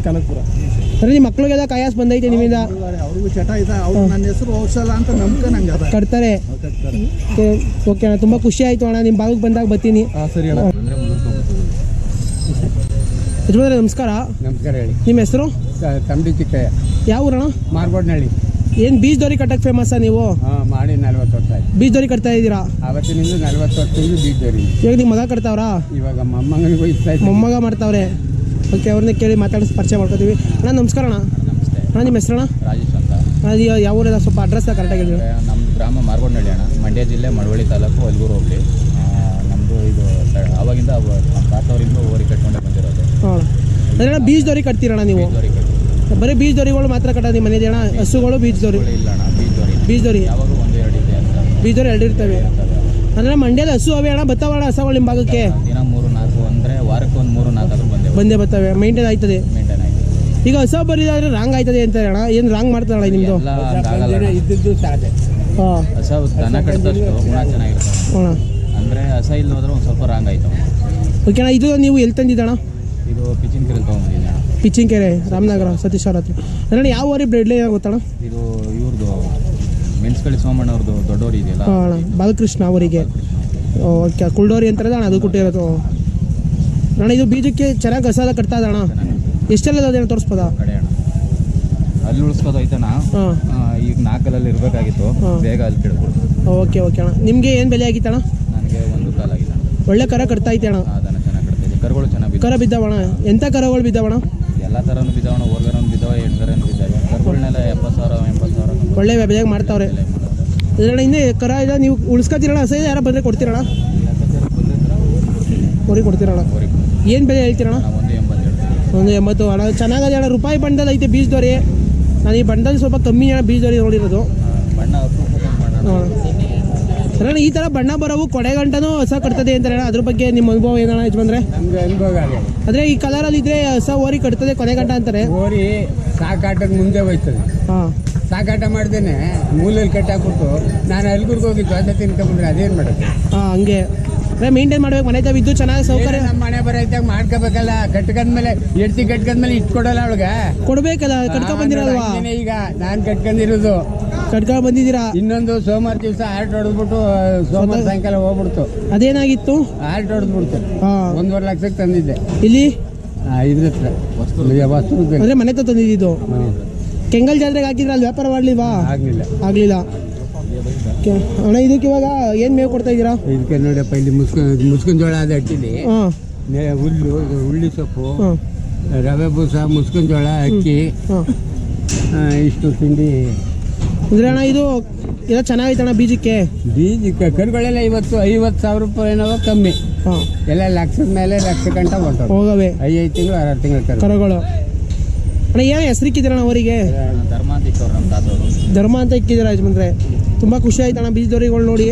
ಕನಕಪುರ. ಅಂದ್ರೆ ನಿಮ್ಮ ಮಕ್ಳಿಗೆಲ್ಲ ಕಾಯಾಸ್ ಬಂದೈತೆ ನಿಮ್ಮಿಂದ? ಅವ್ರಿಗೂ ಚಟ ಇದೆ ಅವ್ರು ನನ್ನ ಹೆಸರು ಹೋಗ್ಸಲ್ಲ ಅಂತ ನಂಬಿಕೆ ನಂಗೆ ಅದ ಕಟ್ತಾರೆ. ಓಕೆ ಅಣ್ಣ ತುಂಬ ಖುಷಿ ಆಯಿತು ಅಣ್ಣ ನಿಮ್ಮ ಭಾಗಕ್ಕೆ ಬಂದಾಗ ಬರ್ತೀನಿ. ಹಾಂ ಸರಿ ಅಣ್ಣ. ಯಜಮಾನ್ರೆ ನಮಸ್ಕಾರ. ನಮಸ್ಕಾರ ಹೇಳಿ. ನಿಮ್ಮ ಹೆಸರು? ತಂಬಿ ಚಿಕ್ಕಯ್ಯ. ಯಾವ ಊರಣ್ಣ? ಮಾರ್ಗೋಡ್ನಹಳ್ಳಿ ಏನು ಬೀಜ್ ದೋರಿ ಕಟ್ಟಕ್ಕೆ ಫೇಮಸ್ಸಾ ನೀವು? ಹಾಂ ಮಾಡಿ ನಲ್ವತ್ತು ವರ್ಷ ಆಯ್ತು. ದೋರಿ ಕಟ್ತಾ ಇದ್ದೀರಾ? ಅವತ್ತಿನಿಂದ ನಲ್ವತ್ತು ವರ್ಷದಿಂದ ಬೀಜದೋರಿ ಇವಾಗ ನಿಮ್ಮ ಮಗ ಕಟ್ತಾವ್ರಾ? ಇವಾಗ ಮೊಮ್ಮಗನಿಗೂ ಇಷ್ಟ ಮೊಮ್ಮಗ ಮಾಡ್ತಾವ್ರೆ. ಓಕೆ ಅವ್ರನ್ನ ಕೇಳಿ ಮಾತಾಡಿಸಿ ಪರಿಚಯ ಮಾಡ್ಕೋತೀವಿ. ಅಣ್ಣ ನಮಸ್ಕಾರ ಅಣ್ಣ. ನಮಸ್ತೆ ಅಣ್ಣ ನಿಮ್ಮ ಹೆಸರಣ್ಣ? ರಾಜೇಶ್ ಅಂತ. ಅಣ್ಣ ಯಾವ ಊರದ ಸ್ವಲ್ಪ ಅಡ್ರೆಸ್ ಕರೆಕ್ಟಾಗಿ ಹೇಳಿ ನಮ್ಮ ಗ್ರಾಮ ಮಾರ್ಗೊಂಡಳ್ಳಿ ಅಣ್ಣ. ಮಂಡ್ಯ ಜಿಲ್ಲೆ ಮಳವಳ್ಳಿ ತಾಲೂಕು ಅಲ್ಗೂರು ಹೋಗ್ಲಿ ನಮ್ಮದು ಇದು ಅವಾಗಿಂದ ತಾತವರಿಂದ ಓರಿ ಕಟ್ಕೊಂಡೆ ಬಂದಿರೋದು. ಹಾಂ ಅಂದ್ರೆ ಅಣ್ಣ ಬೀಜ್ ದೋರಿ ಕಟ್ತೀರಣ್ಣ ನೀವು? ಕಟ್ಟಿ ಬರೀ ಬೀಜ್ ದೋರಿಗಳು ಮಾತ್ರ ಕಟ್ಟೋದು ನಿಮ್ಮ ಮನೇಲಿ ಅಣ್ಣ? ಹಸುಗಳು ಬೀಜ್ ದೋರಿ? ಇಲ್ಲ ಅಣ್ಣ ದೊರಿ ದೋರಿ? ಯಾವಾಗೂ ಒಂದು ಎರಡು ಇದೆ ಅಂತ. ಬೀಜ್ ದೋರಿ ಎರಡು ಇರ್ತವೆ. ಅಂದ್ರೆ ಮಂಡ್ಯದ ಹಸು ಅವೇ ಅಣ್ಣ ಬತ್ತವಾಡ ಹಸಗಳು ನಿಮ್ಮ ಭಾಗಕ್ಕೆ ದಿನ ಮೂರು ನಾಲ್ಕು ಅಂದರೆ ವಾರಕ್ಕೆ ಒಂದು ಮೂರು ನಾಲ್ಕು ಆದ್ರೂ ಬಂದೆ ಬರ್ತವೆ ಮೈಂಟೈನ್ ಆಯ್ತದೆ. ಮೇಂಟೈನ್ ಆಯ್ತು ಈಗ ಹೊಸ ಬರಿದಾದ್ರೆ ರಾಂಗ್ ಆಯ್ತದೆ ಅಂತ ಅಣ್ಣ ಏನು ರಾಂಗ್ ಮಾಡ್ತಾರಣ ನಿಮ್ಮದು ಎಲ್ಲ ದಿನ ಇದ್ದದ್ದು ಸಾಧ್ಯ. ಹಾಂ. ಹಸ ದನ ಗುಣ ಚೆನ್ನಾಗಿರ್ತವೆ ಅಣ್ಣ ಅಂದರೆ ಹಸ ಇಲ್ಲ ಹೋದ್ರೆ ಒಂದು ಸ್ವಲ್ಪ ರಾಂಗ್ ಆಯ್ತು. ಓಕೆ ಅಣ್ಣ ಇದು ನೀವು ಎಲ್ಲಿ ತಂದಿದ್ದಣ್ಣ? ಇದು ಪಿಚಿನ್ ಕೆರೆ ತೊಗೊಂಬಂದಿದ್ದೆ ಅಣ್ಣ. ಪಿಚ್ಚಿಂಕೆರೆ ರಾಮನಗರ ಸತೀಶ್ ಅವ್ರ ಹತ್ರ. ಅಣ್ಣ ಯಾವ ಊರಿ ಬ್ರೆಡ್ ಲೈನ್ ಗೊತ್ತಣ್ಣ ಇದು ಇವ್ರದ್ದು ಮೆಣಸ್ಕಳಿ ಸೋಮಣ್ಣ ಅವ್ರದ್ದು ದೊಡ್ಡವರು ಇದೆಯಲ್ಲ? ಹಾಂ ಅಣ್ಣ ಬಾಲಕೃಷ್ಣ ಅವರಿಗೆ. ಓಕೆ ಕುಲ್ಡೋರಿ ಅಂತಾರಲ್ಲ ಅಣ್ಣ ಅದು ಕೊಟ್ಟಿರೋದು. ಅಣ್ಣ ಇದು ಬೀಜಕ್ಕೆ ಚೆನ್ನಾಗಿ ಹಸಾದ ಕಟ್ತಾ ಇದೆ ಅಣ್ಣ. ಎಷ್ಟೆಲ್ಲ ಅದೇನು ತೋರಿಸ್ಬೋದ? ಕಡೆ ಅಣ್ಣ. ಅಲ್ಲಿ ಐತಣ್ಣ. ಹಾಂ. ಈಗ ನಾಲ್ಕಲ್ಲಿ ಇರಬೇಕಾಗಿತ್ತು. ಬೇಗ ಅಲ್ಲಿ ಕೆಡ್ಬಿಡ್ತು ಓಕೆ ಓಕೆ ಅಣ್ಣ. ನಿಮಗೆ ಏನು ಬೆಲೆ ಆಗಿತ್ತಣ್ಣ? ನನಗೆ ಒಂದು ಕಾಲಾಗಿಲ್ಲ ಒಳ್ಳೆ ಕರ ಕಟ್ತಾ ಐತೆ ಅಣ್ಣ? ಅದನ್ನು ಚೆನ್ನಾಗಿ ಕಟ್ತಿದ್ದೆ ಕರುಗಳು ಚೆನ್ನಾಗಿ ಕರ ಬಿದ್ದಾವಣ ಎಂಥ ಕರಗಳು ಬಿದ್ದಾವಣ ಎಲ್ಲ ಥರನೂ ಬಿದ್ದಾವಣ ಓರ್ಗರನು ಬಿದ್ದಾವೆ ಹೆಣ್ಗರನು ಬಿದ್ದಾವೆ. ಕರುಗಳನ್ನೆಲ್ಲ ಎಪ್ಪತ್ತು ಸಾವಿರ ಎಂಬತ್ತು ಸಾವಿರ ಒಳ್ಳೆ ಬೆಲೆಗೆ ಮಾಡ್ತಾವ್ರೆ ಇದರಣ್ಣ ಇನ್ನೇ ಕರ ಇಲ್ಲ ನೀವು ಉಳಿಸ್ಕೊತೀರಣ್ಣ? ಹಸ ಯಾರು ಬಂದರೆ ಕೊಡ್ತೀರಣ್ಣ? ಅವ್ರಿಗೆ ಕೊಡ್ತೀರಣ್ಣ? ಏನು ಬೆಲೆ ಹೇಳ್ತೀರಣ್ಣ? ಒಂದು ಎಂಬತ್ತು ಅಣ್ಣ ಚೆನ್ನಾಗದೆ ಅಣ್ಣ ರೂಪಾಯಿ ಬಂಡಲ್ ಐತೆ ದೊರೆ ನಾನು ಈ ಬಂಡಲ್ ಸ್ವಲ್ಪ ಕಮ್ಮಿ ಅಣ್ಣ ದೊರೆ ನೋಡಿರೋದು. ಅಣ್ಣ ಈ ಥರ ಬಣ್ಣ ಬರೋವು ಕೊಡೆಗಂಟನೂ ಹೊಸ ಕಟ್ತದೆ ಅಂತಾರೆ ಅಣ್ಣ. ಅದ್ರ ಬಗ್ಗೆ ನಿಮ್ಮ ಅನುಭವ ಏನಣ್ಣ ಹೆಚ್ಚು ಬಂದರೆ ಅಂದರೆ ಈ ಕಲರಲ್ಲಿ ಇದ್ರೆ ಹೊಸ ಓರಿ ಕಟ್ತದೆ ಕೊನೆಗಂಟ ಅಂತಾರೆ. ಓರಿ ಸಾಕಾಟಕ್ಕೆ ಮುಂದೆ ಹೋಯ್ತದೆ. ಹಾಂ. ಸಾಕಾಟ ಮಾಡ್ದೇನೆ ಮೂಲಲ್ಲಿ ಕಟ್ಟಾಕ್ಬಿಟ್ಟು ನಾನು ಅಲ್ಗುರ್ಗೆ ಹೋಗಿದ್ದು ದ್ವಾಸ ತಿನ್ಕೊಂಡ್ರೆ ಅದೇನು ಮಾಡೋದು? ಹಾಂ ಹಂಗೆ. ಮೇಂಟೈನ್ ಮಾಡ್ಬೇಕು. ಮನೆ ಇದ್ದು ಚೆನ್ನಾಗಿ ಸೌಕರ್ಯ. ನಮ್ಮ ಮನೆ ಬರೈತಾಗ ಮಾಡ್ಕೋಬೇಕಲ್ಲ. ಕಟ್ಕೊಂಡ್ಮೇಲೆ ಎಡ್ತಿ ಕಟ್ಕೊಂಡ್ಮೇಲೆ ಇಟ್ಕೊಡಲ್ಲ ಅವಳಿಗೆ. ಕೊಡ್ಬೇಕಲ್ಲ ಕಟ್ಕೊ ಬಂದಿರಲ್ವಾ? ಈಗ ನಾನು ಕಟ್ಕೊಂಡಿರೋದು ಕಟ್ಕೊಂಡ್ ಬಂದಿದ್ದೀರಾ? ಇನ್ನೊಂದು ಸೋಮವಾರ ದಿವಸ ಆರ್ಟ್ ಹೊಡೆದ್ಬಿಟ್ಟು ಸೋಮವಾರ ಸಾಯಂಕಾಲ ಹೋಗ್ಬಿಡ್ತು. ಅದೇನಾಗಿತ್ತು? ಆರ್ಟ್ ಹೊಡೆದ್ಬಿಡ್ತು. ಹಾಂ. ಒಂದೂವರೆ ಲಕ್ಷಕ್ಕೆ ತಂದಿದ್ದೆ. ಇಲ್ಲಿ? ಇದ್ರ ಹತ್ರ. ವಸ್ತು ಅಂದರೆ ಮನೆ ತಂದಿದ್ದು ಕೆಂಗಲ್ ಜಾತ್ರೆಗೆ ಹಾಕಿದ್ರೆ? ಅಲ್ಲಿ ವ್ಯಾಪಾರ ಮಾಡ್ಲಿವಾ ಆಗಲಿಲ್ಲ. ಆಗಲಿಲ್ಲ. ಅಣ್ಣ ಇದಕ್ಕೆ ಇವಾಗ ಏನು ಮೇವು ಕೊಡ್ತಾ ಇದ್ದೀರಾ? ಇದಕ್ಕೆ ನೋಡಪ್ಪ ಇಲ್ಲಿ ಮುಸ್ಕ ಮುಸ್ಕಿನ ಜೋಳ ಅದ ಹಾಂ. ಹುಲ್ಲು ಹುಳ್ಳಿ ಸೊಪ್ಪು ರವೆ ಬೂಸ ಮುಸ್ಕಿನ ಜೋಳ ಅಕ್ಕಿ ಇಷ್ಟು ತಿಂಡಿ. ಅಂದರೆ ಅಣ್ಣ ಇದು ಎಲ್ಲ ಚೆನ್ನಾಗೈತೆ ಅಣ್ಣ ಬೀಜಕ್ಕೆ? ಬೀಜಕ್ಕೆ ಕರುಗಳೆಲ್ಲ ಇವತ್ತು ಐವತ್ತು ಸಾವಿರ ರೂಪಾಯಿ ಏನೋ ಕಮ್ಮಿ. ಎಲ್ಲ ಲಕ್ಷದ ಮೇಲೆ ಲಕ್ಷ ಗಂಟ ಹೋಗವೆ. ಐದು ತಿಂಗಳು ಆರಾರು ತಿಂಗಳು ಕರು ಕರುಗಳು. ಅಣ್ಣ ಏನು ಹೆಸರಿಕ್ಕಿದ್ದೀರಣ್ಣ ಅವರಿಗೆ ಧರ್ಮ ಅಂತ ಇಕ್ಕಿದ್ರ ಇಕ್ಕಿದ್ದೀರ ಯಜಮಾನ್ರೆ? ತುಂಬ ಖುಷಿ ಆಯ್ತು ಅಣ್ಣ ಬೀಜದೋರಿಗಳು ನೋಡಿ.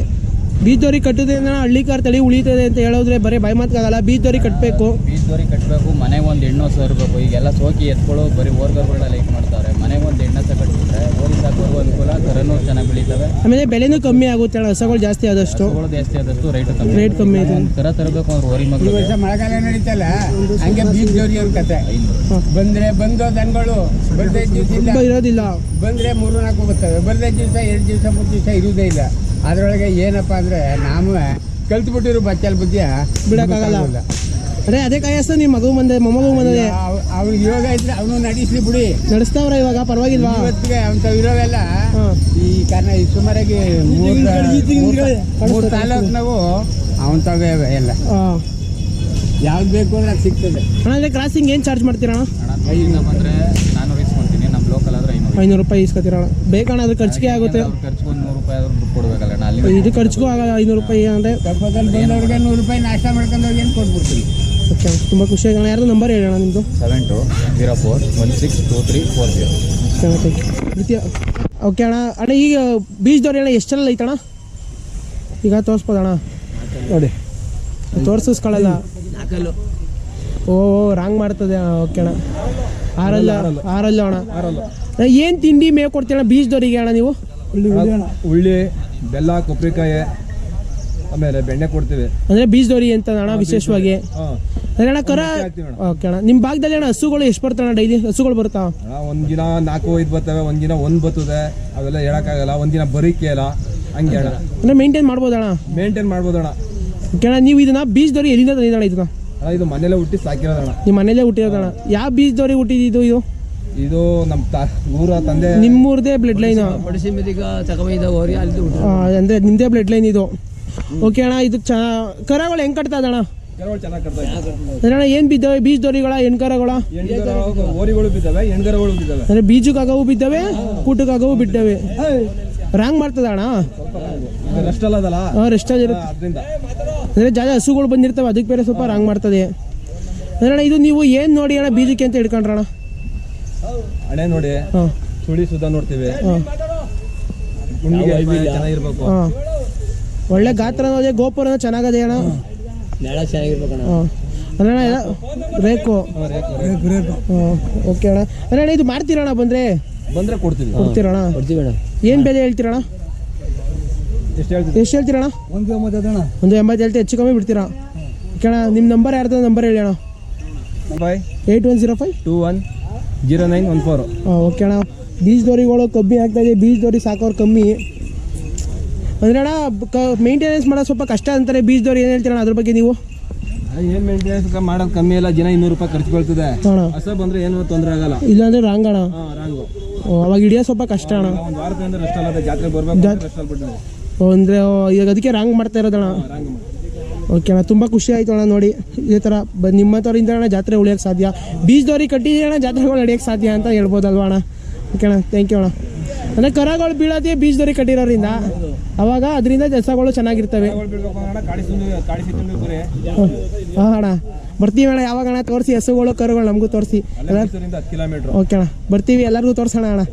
ಬೀಜದೋರಿ ಕಟ್ಟೋದ್ರಿಂದ ಹಳ್ಳಿಕಾರ ತಳಿ ಉಳಿತದೆ ಅಂತ ಹೇಳೋದ್ರೆ ಬರೀ ಬಾಯಿ ಮಾತ್ಕಾಗಲ್ಲ ಬೀಜದೋರಿ ಕಟ್ಟಬೇಕು ಬೀಜದೋರಿ ಕಟ್ಟಬೇಕು ಮನೆಗೆ ಒಂದು ಹೆಣ್ಣು ಹಸು ಇರಬೇಕು ಈಗೆಲ್ಲ ಸೋಕಿ ಎತ್ಕೊಳ್ಳೋ ಬರೀ ಓರ್ಗರ್ಗಳನ್ನ ಲೈಕ್ ಮಾಡ್ತಾರೆ ಮನೆಗೆ ಒಂದು ಹೆಣ್ಣು ಹಸ ಕಟ್ಬಿಟ್ರೆ ಓರಿ ಸಾಕೋರ್ಗೂ ಅನುಕೂಲ ಕರನು ಚೆನ್ನಾಗಿ ಬೆಳೀತವೆ ಆಮೇಲೆ ಬೆಲೆನೂ ಕಮ್ಮಿ ಆಗುತ್ತೆ ಅಣ್ಣ ಹಸಗಳು ಜಾಸ್ತಿ ಆದಷ್ಟು. ಹಸುಗಳು ಜಾಸ್ತಿ ಆದಷ್ಟು ರೈಟ್ ಕಮ್ಮಿ ರೇಟ್ ಕಮ್ಮಿ ಇದೆ. ಒಂದು ಕರ ತರಬೇಕು ಅಂದ್ರೆ ಓರಿ ಈ ಮಗಳು ವರ್ಷ ಮಳೆಗಾಲ ನಡೀತಲ್ಲ ಹಂಗೆ ಬೀಜ ಜೋರಿ ಅವ್ರ ಕತೆ. ಬಂದ್ರೆ ಬಂದೋ ದನಗಳು ಬರ್ದೈದು ದಿವಸ ಇಲ್ಲ. ತುಂಬ ಇರೋದಿಲ್ಲ. ಬಂದ್ರೆ ಮೂರು ನಾಲ್ಕು ಬರ್ತವೆ. ಬರ್ದೇ ದಿವಸ ಎರಡು ದಿವಸ ಮೂರು ದಿವಸ ಇರುವುದೇ ಇಲ್ಲ. ಅದರೊಳಗೆ ಏನಪ್ಪಾ ಅಂದ್ರೆ ನಾವು ಕಲ್ತ್ಬಿಟ್ಟಿರೋ ಬಚ್ಚಲ್ ಬುದ್ಧಿಯ? ಬಿಡಕ್ಕಾಗಲ್ಲ. ಅದೇ ಅದೇ ಕಾಯಸ್ತ ನಿಮ್ ಮಗು ಬಂದೆ ಮೊಮ್ಮಗು ಬಂದದೆ ಅವ್ರಿಗೆ ಯೋಗ ಇದ್ರೆ ಅವನು ನಡೆಸ್ಲಿ ಬಿಡಿ. ನಡೆಸ್ತಾವ್ರ ಇವಾಗ ಪರವಾಗಿಲ್ವಾ? ಇವತ್ತಿಗೆ ಅವನ ಇರೋವೆಲ್ಲ ಈ ಕಾರಣ ಈ ಸುಮಾರಾಗಿ ಮೂರು ತಾಲೂಕು ನಾವು ಅವನ ತಗೋ ಎಲ್ಲ. ಯಾವ್ದು ಬೇಕು ಅಂದ್ರೆ ಅದು ಸಿಗ್ತದೆ. ಅಣ್ಣ ಅಂದರೆ ಕ್ರಾಸಿಂಗ್ ಏನು ಚಾರ್ಜ್ ಮಾಡ್ತೀರಾ ಅಣ್ಣ? ಇಲ್ಲಿಂದ ಬಂದರೆ ನಾನ್ನೂರು ಇಸ್ಕೊಂತೀನಿ ನಮ್ಮ ಲೋಕಲ್ ಆದ್ರೆ ಐನೂರು ಐನೂರು ರೂಪಾಯಿ ಇಸ್ಕೊತೀರ ಅಣ್ಣ? ಬೇಕಣ್ಣ ಅದ್ರ ಖರ್ಚಿಗೆ ಆಗುತ್ತೆ? ಅವ್ರ ಖರ್ಚಿಗೆ ಒಂದು ನೂರು ರೂಪಾಯಿ ಆದ್ರೂ ದುಡ್ಡು ಕೊಡ್ಬೇಕಲ್ಲ ಅಣ್ಣ ಅಲ್ಲಿ ಇದು ಖರ್ಚಿಗೂ ಆಗಲ್ಲ ಐನೂರು ರೂಪಾಯಿ ಅಂದರೆ? ನೂರು ರೂಪಾಯಿ ನಾಷ್ಟ ಮಾಡ್ಕೊಂಡು ಹೋಗಿ ಏನು ಕೊಟ್ಬಿಡ್ತೀನಿ ಓಕೆ ತುಂಬ ಖುಷಿ ಅಣ್ಣ ಯಾರ್ದು ನಂಬರ್ ಹೇಳೋಣ ನಿಮ್ಮದು seven two zero four one six two three four zero okay okay ಅಣ್ಣ. ಅಣ್ಣ ಈಗ ಬೀಚ್ದವ್ರು ಅಣ್ಣ ಎಷ್ಟೆಲ್ಲ ಐತಣ್ಣ? ಈಗ ತೋರಿಸ್ಬೋದಣ್ಣ ನೋಡಿ. ತೋರಿಸ್ಕೊಳ್ಳಲ್ಲ ಓ ರಾಂಗ್ ಮಾಡ್ತದೆ. ಓಕೆ ಅಣ್ಣ. ಆರಲ್ಲ ಆರಲ್ಲ ಅಣ್ಣ. ಏನು ತಿಂಡಿ ಮೇವು ಕೊಡ್ತೀರ ಅಣ್ಣ ಬೀಜದವ್ರಿಗೆ ಅಣ್ಣ ನೀವು? ಉಳ್ಳಿ ಬೆಲ್ಲ ಕೊಬ್ಬರಿಕಾಯಿ ಆಮೇಲೆ ಬೆಣ್ಣೆ ಕೊಡ್ತೀವಿ. ಅಂದರೆ ಬೀಜದವ್ರಿ ಅಂತ ಅಣ್ಣ ವಿಶೇಷವಾಗಿ? ಅಣ್ಣ ಕರ ಓಕೆ ಅಣ್ಣ ನಿಮ್ಮ ಭಾಗದಲ್ಲಿ ಅಣ್ಣ ಹಸುಗಳು ಎಷ್ಟು ಬರ್ತಾವೆ ಅಣ್ಣ ಡೈಲಿ? ಹಸುಗಳು ಬರ್ತಾವ ಅಣ್ಣ ಒಂದ್ ದಿನ ನಾಲ್ಕು ಐದು ಬರ್ತವೆ ಒಂದ್ ದಿನ ಒಂದ್ ಬರ್ತದೆ. ಅವೆಲ್ಲ ಹೇಳಕ್ಕಾಗಲ್ಲ ಒಂದ್ ದಿನ ಬರೀಕೆ ಇಲ್ಲ ಹಂಗೆ ಅಣ್ಣ. ಅಂದರೆ ಮೇಂಟೈನ್ ಮಾಡ್ಬೋದಣ್ಣ ಮೇಂಟೈನ್ ಮಾಡ್ಬೋದಣ್ಣ ಓಕೆ ಅಣ್ಣ ನೀವು ಇದನ್ನ ಬೀಜದವ್ರಿ ಎಲ್ಲಿಂದ ತಂದಿದ್ದಣ್ಣ ಇದನ್ನ? ಅಣ್ಣ ಇದು ಮನೇಲೆ ಹುಟ್ಟಿ ಸಾಕಿರೋದಣ್ಣ ನಿಮ್ಮ ಮನೇಲೆ ಹುಟ್ಟಿರೋದಣ್ಣ ಯಾವ ಬೀಜದವ್ರಿಗೆ ಹುಟ್ಟಿದ್ದು ಇದು? ಇದು ನಮ್ಮ ತಾ ಊರ ತಂದೆ ನಿಮ್ಮೂರದೇ ಬ್ಲಡ್ ಲೈನ್ ಅಂದ್ರೆ ಅಲ್ಲಿ ನಿಮ್ಮದೇ ಬ್ಲಡ್ ಲೈನ್ ಇದು. ಓಕೆ ಅಣ್ಣ ಇದು ಚ ಕರಗಳು ಹೆಂಗೆ ಕಟ್ತಾ ಕಟ್ತಾರೆ ಅಣ್ಣ ಏನು ಬಿದ್ದವೆ? ಬೀಜ ದೊರಿಗಳ ಎಣ್ಕರಗಳ? ಓರಿಗಳು ಬಿದ್ದಾವೆ ಹೆಣ್ಗರಗಳು ಬಿದ್ದಾವೆ. ಅಂದರೆ ಬೀಜಕ್ಕಾಗವು ಬಿದ್ದವೆ ಕೂಟಕ್ಕಾಗವು ಬಿದ್ದವೆ. ರಾಂಗ್ ಮಾಡ್ತದ ಅಣ್ಣ ರೆಸ್ಟ್ ಅಲ್ಲದಲ್ಲ ರೆಸ್ಟ್ ಇರುತ್ತೆ. ಅದರಿಂದ. ಅಂದರೆ ಜಾಗ ಹಸುಗಳು ಬಂದಿರ್ತವೆ ಅದಕ್ಕೆ ಬೇರೆ ಸ್ವಲ್ಪ ರಾಂಗ್ ಮಾಡ್ತದೆ. ಅಂದ್ರೆ ಅಣ್ಣ ಇದು ನೀವು ಏನು ನೋಡಿ ಅಣ್ಣ ಬೀಜಕ್ಕೆ ಅಂತ ಹಿಡ್ಕೊಂಡ್ರಣ ಅಣ್ಣ ನೋಡಿ. ಹಾಂ. ಸುಳಿ ಸುದ್ದ ನೋಡ್ತೀವಿ. ಚೆನ್ನಾಗಿರ್ಬೇಕು. ಹಾಂ. ಒಳ್ಳೆ ಗಾತ್ರ ಅದೇ ಗೋಪುರ ಚೆನ್ನಾಗದೆ ಅಣ್ಣ. ನೆಳ ಚೆನ್ನಾಗಿರ್ಬೇಕಣ್ಣ ಹಾಂ ಅಣ್ಣ ರೇಕು. ಹಾಂ ಓಕೆ ಅಣ್ಣ. ಅಂದ್ರೆ ಅಣ್ಣ ಇದು ಮಾಡ್ತೀರಣ್ಣ ಬಂದರೆ? ಬಂದ್ರೆ ಕೊಡ್ತೀವಿ ಕೊಡ್ತೀರಣ್ಣ ಕೊಡ್ತೀವಿ ಅಣ್ಣ. ಏನು ಬೆಲೆ ಹೇಳ್ತೀರಣ್ಣ ಎಷ್ಟು ಹೇಳ್ತೀರಣ್ಣ ಒಂದು ಎಂಬತ್ತು ಒಂದು ಎಂಬತ್ತು ಹೇಳ್ತೀವಿ ಹೆಚ್ಚು ಕಮ್ಮಿ ಬಿಡ್ತೀರಾ? ಓಕೆ ಅಣ್ಣ ನಿಮ್ಮ ನಂಬರ್ ಯಾರ್ದು ನಂಬರ್ ಹೇಳಿ ಅಣ್ಣ. Five eight one zero five? Two one zero nine one four. ಹಾಂ ಓಕೆ ಅಣ್ಣ. ಬೀಜದೋರಿಗಳು ಕಮ್ಮಿ ಆಗ್ತಾ ಇದೆ. ಬೀಜದೋರಿ ಸಾಕೋರು ಕಮ್ಮಿ. ಅಂದ್ರೆ ಅಣ್ಣ ಕ ಮೇಂಟೆನೆನ್ಸ್ ಮಾಡೋದು ಸ್ವಲ್ಪ ಕಷ್ಟ ಅಂತಾರೆ ಬೀಜದವ್ರು ಏನು ಹೇಳ್ತೀರಣ್ಣ ಅದ್ರ ಬಗ್ಗೆ ನೀವು? ಏನು ಮೇಂಟೆನೆನ್ಸ್ ಮಾಡೋದು ಕಮ್ಮಿ ಇಲ್ಲ ದಿನ ಇನ್ನೂರು ರೂಪಾಯಿ ಖರ್ಚು ಬೀಳ್ತದೆ. ಹಸ ಬಂದ್ರೆ ಏನು ತೊಂದರೆ ಆಗಲ್ಲ. ಇಲ್ಲಾಂದ್ರೆ ರಾಂಗ್ ಅಣ್ಣ. ರಾಂಗು. ಓ, ಅವಾಗ ಹಿಡಿಯೋ ಸ್ವಲ್ಪ ಕಷ್ಟ ಅಣ್ಣ. ಒಂದು ವಾರದಿಂದ ಜಾತ್ರೆ ಬರ್ಬೇಕು ಅಂದರೆ ಈಗ ಅದಕ್ಕೆ ರಾಂಗ್ ಮಾಡ್ತಾ ಇರೋದಣ್ಣ ರಾಂಗ್ ಮಾಡಿ ಓಕೆ ಅಣ್ಣ ತುಂಬ ಖುಷಿ ಆಯಿತು ಅಣ್ಣ ನೋಡಿ. ಇದೇ ಥರ ಬ ನಿಮ್ಮ ಥರದಿಂದ ಅಣ್ಣ ಜಾತ್ರೆ ಉಳಿಯೋಕ್ಕೆ ಸಾಧ್ಯ. ಬೀಜದವ್ರಿಗೆ ಕಟ್ಟಿದ್ರೆ ಅಣ್ಣ ಜಾತ್ರೆಗಳು ನಡೆಯೋಕ್ಕೆ ಸಾಧ್ಯ ಅಂತ ಹೇಳ್ಬೋದಲ್ವಾ ಅಣ್ಣ? ಓಕೆ ಅಣ್ಣ ಥ್ಯಾಂಕ್ ಯು ಅಣ್ಣ. ಅಂದರೆ ಕರಗಳು ಬೀಳೋದೇ ಬೀಜದರಿ ಕಟ್ಟಿರೋದ್ರಿಂದ ಅವಾಗ ಅದರಿಂದ ದಸಗಳು ಚೆನ್ನಾಗಿರ್ತವೆ. ಹಾಂ ಅಣ್ಣ. ಬರ್ತೀವಿ ಅಣ್ಣ ಯಾವಾಗ ಅಣ್ಣ ತೋರಿಸಿ ಹಸುಗಳು ಕರುಗಳು ನಮಗೂ ತೋರಿಸಿ. ಓಕೆ ಅಣ್ಣ. ಬರ್ತೀವಿ ಎಲ್ಲರಿಗೂ ತೋರಿಸೋಣ ಅಣ್ಣ.